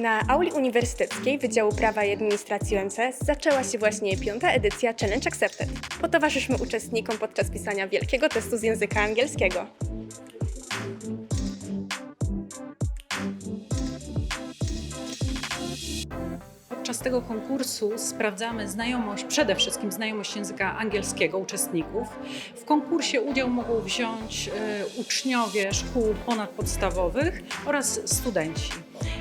Na auli uniwersyteckiej Wydziału Prawa i Administracji UMCS zaczęła się właśnie piąta edycja Challenge Accepted. Potowarzyszmy uczestnikom podczas pisania wielkiego testu z języka angielskiego. Podczas tego konkursu sprawdzamy znajomość, przede wszystkim znajomość języka angielskiego uczestników. W konkursie udział mogą wziąć e, uczniowie szkół ponadpodstawowych oraz studenci.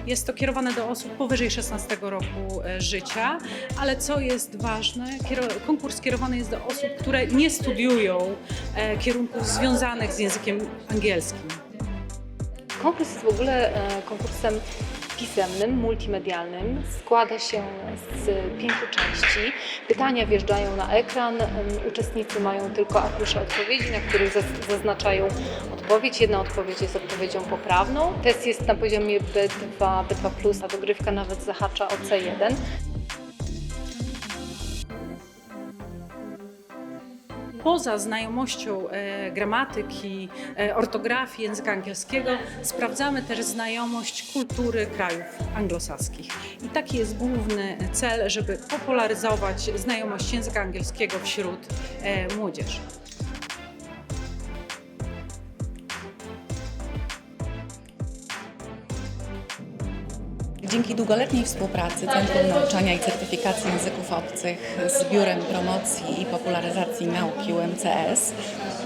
Jest to kierowane do osób powyżej 16 roku e, życia, ale co jest ważne, konkurs kierowany jest do osób, które nie studiują e, kierunków związanych z językiem angielskim. Konkurs jest w ogóle e, konkursem pisemnym, multimedialnym. Składa się z pięciu części. Pytania wjeżdżają na ekran. Uczestnicy mają tylko arkusze odpowiedzi, na których zaz- zaznaczają odpowiedź. Jedna odpowiedź jest odpowiedzią poprawną. Test jest na poziomie B2, B2+, a dogrywka nawet zahacza o C1. Poza znajomością e, gramatyki, e, ortografii języka angielskiego, sprawdzamy też znajomość kultury krajów anglosaskich. I taki jest główny cel, żeby popularyzować znajomość języka angielskiego wśród e, młodzieży. Dzięki długoletniej współpracy Centrum Nauczania i Certyfikacji Języków Obcych z Biurem Promocji i Popularyzacji Nauki UMCS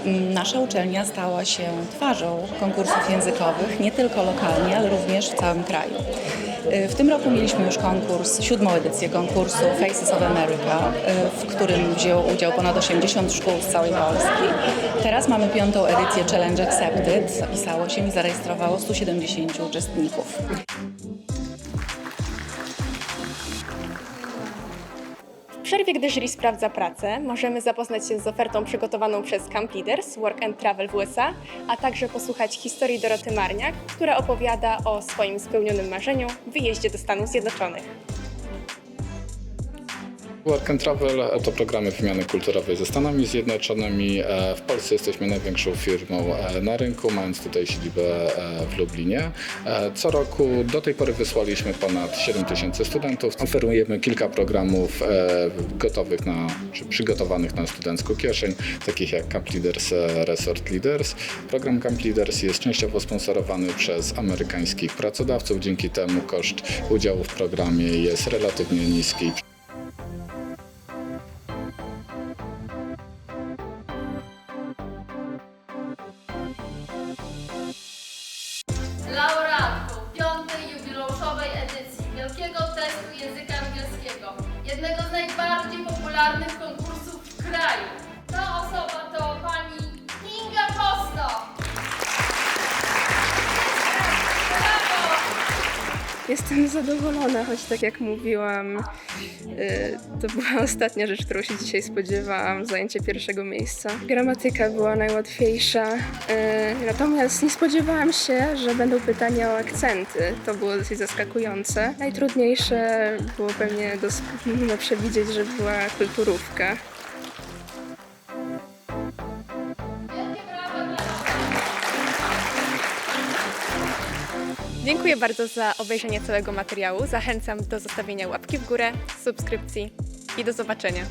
mm, nasza uczelnia stała się twarzą konkursów językowych nie tylko lokalnie, ale również w całym kraju. Y, W tym roku mieliśmy już konkurs, siódmą edycję konkursu Faces of America, y, w którym wzięło udział ponad 80 szkół z całej Polski. Teraz mamy piątą edycję Challenge Accepted. Zapisało się i zarejestrowało 170 uczestników. Przerwie, gdy jury sprawdza pracę, możemy zapoznać się z ofertą przygotowaną przez Camp Leaders Work and Travel w USA, a także posłuchać historii Doroty Marniak, która opowiada o swoim spełnionym marzeniu wyjeździe do Stanów Zjednoczonych. Work and Travel to programy wymiany kulturowej ze Stanami Zjednoczonymi. E, W Polsce jesteśmy największą firmą e, na rynku, mając tutaj siedzibę e, w Lublinie. Co roku do tej pory wysłaliśmy ponad 7 tysięcy studentów. Oferujemy kilka programów gotowych na, czy przygotowanych na studencką kieszeń, takich jak Camp Leaders, Resort Leaders. Program Camp Leaders jest częściowo sponsorowany przez amerykańskich pracodawców. Dzięki temu koszt udziału w programie jest relatywnie niski. Jestem zadowolona, choć tak jak mówiłam, y, to była ostatnia rzecz, którą się dzisiaj spodziewałam, zajęcie pierwszego miejsca. Gramatyka była najłatwiejsza, y, natomiast nie spodziewałam się, że będą pytania o akcenty. To było dosyć zaskakujące. Najtrudniejsze było pewnie dos- no, przewidzieć, że była kulturówka. Dziękuję bardzo za obejrzenie całego materiału. Zachęcam do zostawienia łapki w górę, subskrypcji i do zobaczenia.